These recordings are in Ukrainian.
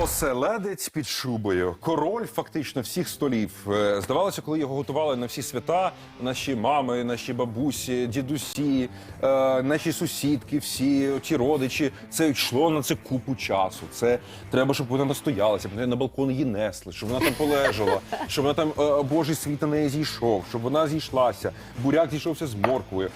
Оселедець під шубою, король фактично всіх столів. Е, Здавалося, коли його готували на всі свята, наші мами, наші бабусі, дідусі, е, наші сусідки, всі ті родичі, це йшло на це купу часу. Це треба, щоб вона настоялася, щоб на балкон її несли, щоб вона там полежала, щоб вона там е, Божий світ на неї зійшов, щоб вона зійшлася. Буряк зійшовся з морквою.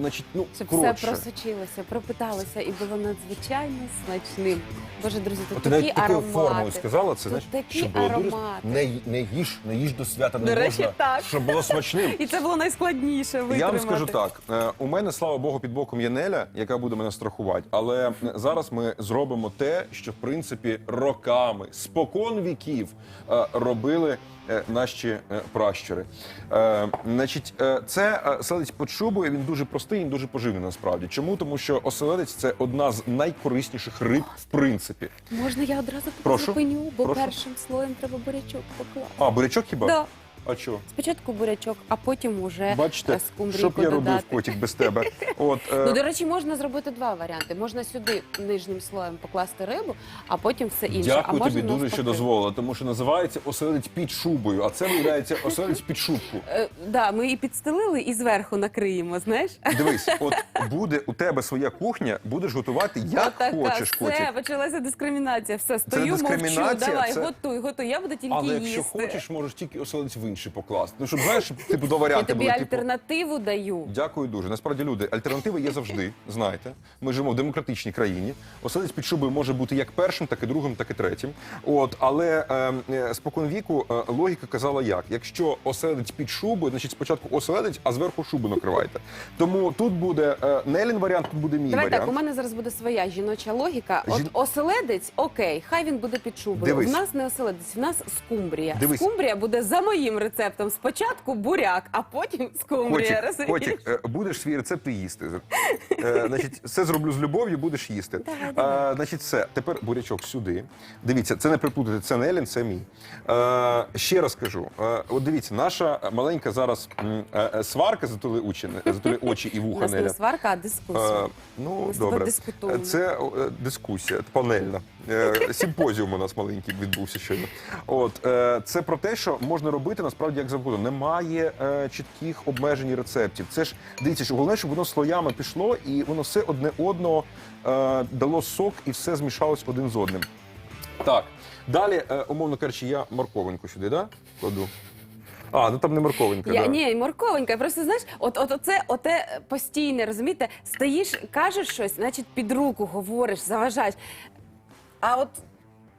Значить, ну Щоб коротше. все просочилося, пропиталося і було надзвичайно смачним. Боже, друзі, тут От ти такі навіть такою формою сказала це, Тут знаєш, такі щоб було дуже аромати. не, не їж, не їж до свята не До речі, можна, так. щоб було смачним. І це було найскладніше витримати. Я вам скажу так: е, у мене, слава Богу, під боком є Неля, яка буде мене страхувати. Але е, зараз ми зробимо те, що в принципі роками, спокон віків е, робили. е, Наші е, пращури. Е, значить, е, це е, оселедець під шубою. Він дуже простий, він дуже поживний насправді. Чому? Тому що оселедець це одна з найкорисніших риб в принципі. Можна я одразу Прошу. зупиню, бо Прошу. першим слоєм треба бурячок покласти. А, бурячок хіба? Да. А чого? Спочатку бурячок, а потім уже Бачите, е, скумбрійку що б я робив котик без тебе. От, е, Ну, до речі, можна зробити два варіанти. Можна сюди нижнім слоєм покласти рибу, а потім все інше. а Дякую можна тобі дуже, навпаки. що дозволила, тому що називається оселедець під шубою, а це виявляється оселедець під шубку. Е, да, ми і підстелили, і зверху накриємо, знаєш? Дивись, от буде у тебе своя кухня, будеш готувати як Отака, хочеш, все, котик. почалася дискримінація. Все, стою, мовчу, дискримінація, давай, це- готуй, готуй. Я буду тільки Але їсти. якщо хочеш, можеш тільки оселедець в інший покласти. Ну, щоб знаєш, щоб типу до Я тобі були. Типу, альтернативу даю. Дякую дуже. Насправді, люди, альтернативи є завжди. Знаєте, ми живемо в демократичній країні. Оселедець під шубою може бути як першим, так і другим, так і третім. От, але е, е, спокон віку е, логіка казала як: якщо оселедець під шубою, значить спочатку оселедець, а зверху шубу накривайте. Тому тут буде е, Нелін варіант, тут буде мій Давай варіант. так, у мене зараз буде своя жіноча логіка. От Жін- оселедець, окей, хай він буде під шубою. Дивись. У нас не оселедець, у нас скумбрія. Дивись. Скумбрія буде за моїм рецептом. Спочатку буряк, а потім скумбрія. Котик, розумієш? котик, е, будеш свій рецепт і їсти. Е, значить, все зроблю з любов'ю, будеш їсти. Давай, давай. Е, значить, все. Тепер бурячок сюди. Дивіться, це не приплутати, це не Елін, це мій. Е, ще раз кажу: е, от дивіться, наша маленька зараз м, е, е, сварка затули очі, затули очі і У вуха нас не Неля. сварка, а дискусія. Е, ну, Ми з тобою добре. дискутуємо. Це е, дискусія панельна. Е, Симпозіум у нас маленький відбувся щойно. От е, це про те, що можна робити насправді як завгодно. Немає е, чітких обмежень і рецептів. Це ж дивіться, що головне, щоб воно слоями пішло, і воно все одне одного дало сок і все змішалось один з одним. Так. Далі, умовно кажучи, я морковинку сюди, да? Кладу. А, ну там не морковинка. Я, да. ні, морковенька. Просто знаєш, от, от оце, оте постійне, розумієте, стоїш, кажеш щось, значить під руку говориш, заважаєш. А от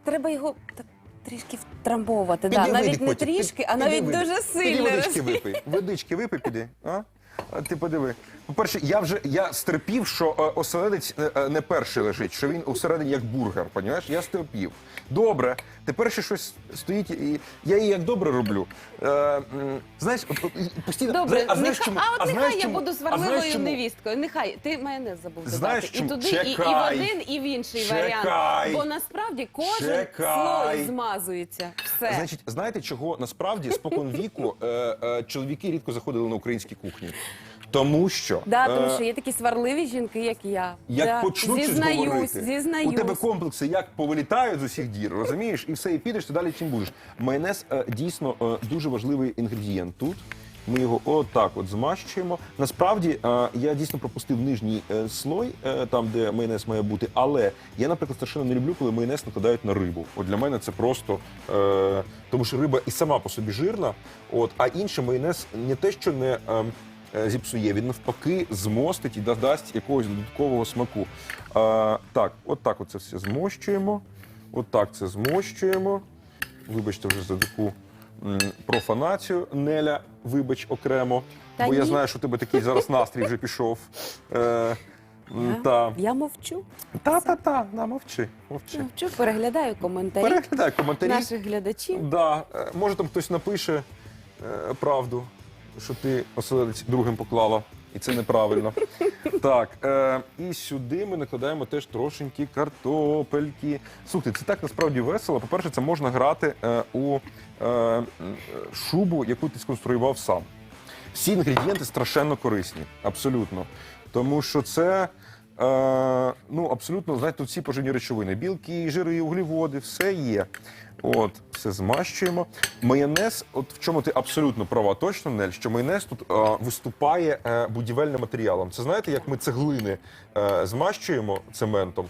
треба його так трішки втрамбовувати. Да. Піди Навіть вийди, не трішки, а піди навіть вийди. дуже Піди сильно. водички випий. Водички випий, піди. А? А ти подиви. По-перше, я вже я стерпів, що е, оселедець е, е, не перший лежить, що він усередині як бургер, понімаєш? Я стерпів. Добре, тепер ще щось стоїть, і я її як добре роблю. Е, знаєш, от, от, постійно. Добре, а знаєш нехай, чому? а от знаєш нехай я чому? буду А знаєш сварливою чому? невісткою. Нехай ти майонез забув Знаєш додати. чому? І туди, і, і в Чекай. один, і в інший Чекай. варіант. Бо насправді кожен Чекай. слой змазується. Все. Значить, знаєте, чого насправді спокон віку е, е, чоловіки рідко заходили на українські кухні? Тому що Да, тому е, що є такі сварливі жінки, як я. Як да. почнуть щось зізнаюсь, говорити, зізнаюсь. у тебе комплекси як повилітають з усіх дір, розумієш, і все, і підеш, ти далі чим будеш. Майонез е, дійсно е, дуже важливий інгредієнт тут. Ми його отак от змащуємо. Насправді е, я дійсно пропустив нижній е, слой, е, там де майонез має бути. Але я, наприклад, страшенно не люблю, коли майонез накладають на рибу. От для мене це просто е, тому, що риба і сама по собі жирна. От а інше майонез не те, що не. е, е, зіпсує. Він навпаки змостить і додасть якогось додаткового смаку. Е, так, от так оце все змощуємо. От так це змощуємо. Вибачте вже за таку м, профанацію. Неля, вибач окремо. Та бо я ні. знаю, що у тебе такий зараз настрій вже пішов. Е, м, та. Я мовчу. Та-та-та, на, мовчи, мовчи. Мовчу, переглядаю коментарі Переглядай коментарі. наших глядачів. Да, е, може там хтось напише е, правду, що ти оселедець другим поклала, і це неправильно. Так, е, і сюди ми накладаємо теж трошенькі картопельки. Слухайте, це так насправді весело. По-перше, це можна грати е, у е, шубу, яку ти сконструював сам. Всі інгредієнти страшенно корисні, абсолютно. Тому що це е, ну, абсолютно, знаєте, тут всі поживні речовини. Білки, жири, углеводи, все є. От, все змащуємо. Майонез, от в чому ти абсолютно права, точно, Нель, що майонез тут е, виступає е, будівельним матеріалом. Це знаєте, як ми цеглини е, змащуємо цементом?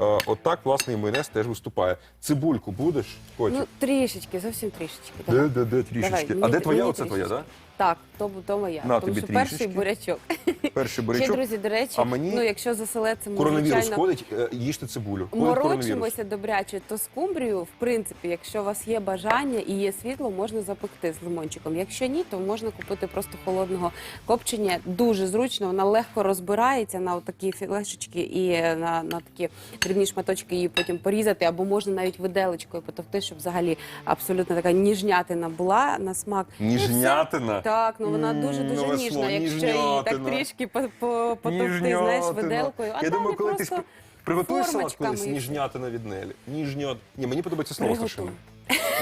Е, от так, власне, і майонез теж виступає. Цибульку будеш, котик? Ну, трішечки, зовсім трішечки. де, Давай. де, де трішечки. Давай, а мені- де твоя? мені Оце твоя, трішечки. так? Так, то, то моя. На Тому тобі що перший трішечки. бурячок. Перший бурячок. Ще, друзі, до речі, а мені ну, якщо заселецимо, коронавірус звичайно, ходить, е, їжте цибулю. Ходить коронавірус. морочимося добряче, то скумбрію, в принципі, якщо у вас є бажання і є світло, можна запекти з лимончиком. Якщо ні, то можна купити просто холодного копчення. Дуже зручно, вона легко розбирається на такі філешечки і на, на такі дрібні шматочки її потім порізати, або можна навіть виделочкою потовти, щоб взагалі абсолютно така ніжнятина була на смак. І все. Ніжнятина? Так, ну вона дуже дуже нове ніжна, слово, якщо її так ніжнятина. трішки по, по, знаєш, виделкою. А Я думаю, коли ти просто приготуєш салат формочками колись і ніжнятина від Нелі. Ніжнят. Ні, мені подобається слово Приготуй. страшенно.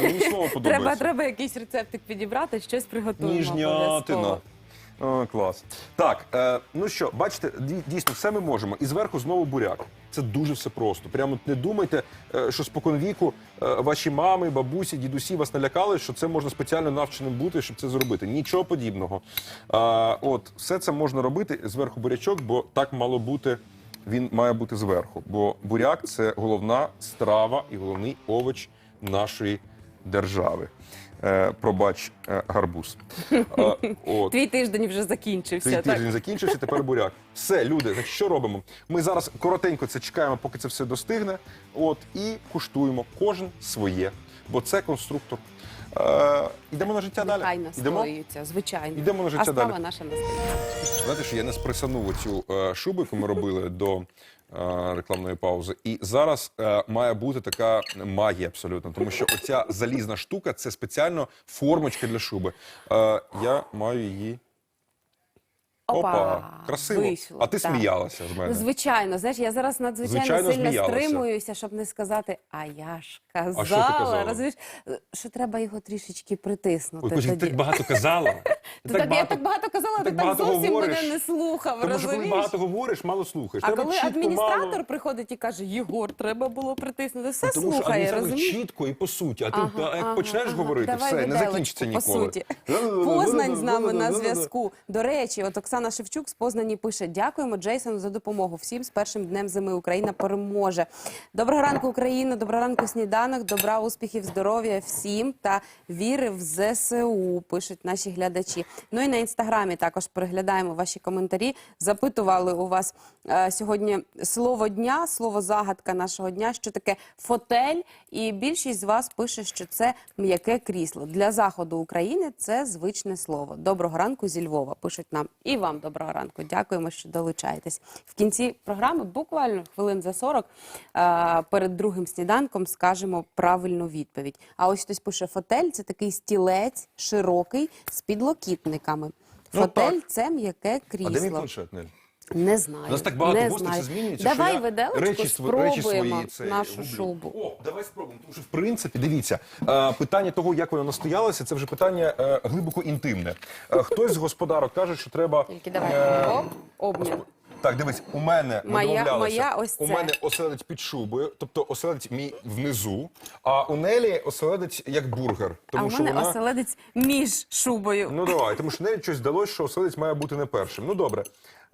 Мені слово Треба, подобається. треба якийсь рецептик підібрати, щось приготуємо. Ніжнятина. О, клас. Так, е, ну що, бачите, дійсно, все ми можемо. І зверху знову буряк. Це дуже все просто. Прямо не думайте, е, що споконвіку е, ваші мами, бабусі, дідусі вас налякали, що це можна спеціально навченим бути, щоб це зробити. Нічого подібного. Е, от, все це можна робити зверху бурячок, бо так мало бути. Він має бути зверху, бо буряк це головна страва і головний овоч нашої держави. Е, пробач, е, гарбуз. Е, от. Твій тиждень вже закінчився. Цей так? тиждень закінчився, тепер буряк. Все, люди, так що робимо? Ми зараз коротенько це чекаємо, поки це все достигне. От і куштуємо кожен своє, бо це конструктор. Е, йдемо на життя далі. Нехай Йдемо. настоюється, звичайно. Йдемо на життя а справа далі. наша настоїться. Знаєте, що я не спресанув цю е, шубу, яку ми робили до рекламної паузи. І зараз е, має бути така магія абсолютно, тому що оця залізна штука це спеціально формочка для шуби. Е, я маю її. Опа, красиво. вийшло, а ти так. сміялася з мене. Ну, звичайно, знаєш, я зараз надзвичайно Звичайно, сильно сміялася. стримуюся, щоб не сказати, а я ж казала, що ти казала? розумієш, що треба його трішечки притиснути. Ой, Костя, ти тоді. так багато казала. Ти так, я так багато казала, ти так так багато зовсім говориш. мене не слухав, Тому що коли розумієш? багато говориш, мало слухаєш. А Треба коли чітко, адміністратор мало... приходить і каже, Єгор, треба було притиснути, все Тому що слухає, адміністратор розумієш? чітко і по суті. А ти Ага, та, як ага, почнеш ага. говорити, Давай все, не виделочку, закінчиться по ніколи. суті. Познань з нами на зв'язку. До речі, от Оксана Шевчук з Познані пише: Дякуємо Джейсону за допомогу. Всім з першим днем зими Україна переможе. Доброго ранку, Україна, доброго ранку, сніданок, добра, успіхів, здоров'я всім та віри в ЗСУ. Пишуть наші глядачі. Ну і на інстаграмі також переглядаємо ваші коментарі. Запитували у вас е, сьогодні слово дня, слово загадка нашого дня. Що таке фотель? І більшість з вас пише, що це м'яке крісло. Для заходу України це звичне слово. Доброго ранку зі Львова. Пишуть нам і вам доброго ранку. Дякуємо, що долучаєтесь. В кінці програми, буквально хвилин за 40, е, перед другим сніданком скажемо правильну відповідь. А ось хтось пише фотель це такий стілець широкий з підлокітниками. Ну, Фотель так. це м'яке А де мій крісло. планшет, Нель? Не знаю. У нас так багато не гостей, змінюється. Давай що я виделочку, речі, спробуємо речі свої це нашу гублю. шубу. О, давай спробуємо. Тому що, в принципі, дивіться, е, питання того, як воно настоялося, це вже питання е, глибоко інтимне. Е, хтось з господарок каже, що треба. Тільки давай. е, обняв. Так, дивись, у мене Моя- моя ось у мене оселедець під шубою, тобто оселедець мій внизу, а у Нелі оселедець як бургер. А Тому у що мене вона... оселедець між шубою. Ну давай, тому що Нелі щось здалося, що оселедець має бути не першим. Ну добре.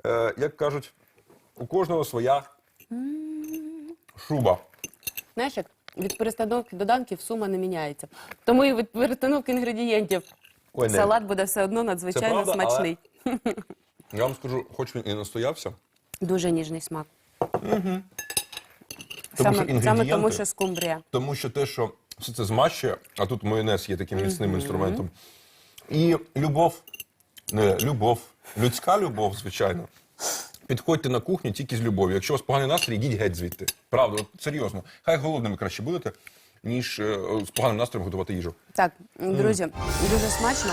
Е, як кажуть, у кожного своя шуба. Знаєш, як від перестановки доданків сума не міняється. Тому і від перестановки інгредієнтів Ой, салат буде все одно Це надзвичайно правда, смачний. Я вам скажу, хоч він і настоявся, Дуже ніжний смак. Тому що Саме, саме інгредієнти- тому, що скумбрія. тому що те, що все це змащує, а тут майонез є таким міцним інструментом. І любов, любов, людська любов, звичайно. Підходьте на кухню тільки з любов'ю. Якщо у вас поганий настрій, йдіть геть звідти. Правда, серйозно. Хай голодними краще будете, ніж е, з поганим настроєм готувати їжу. Так, друзі, дуже смачно.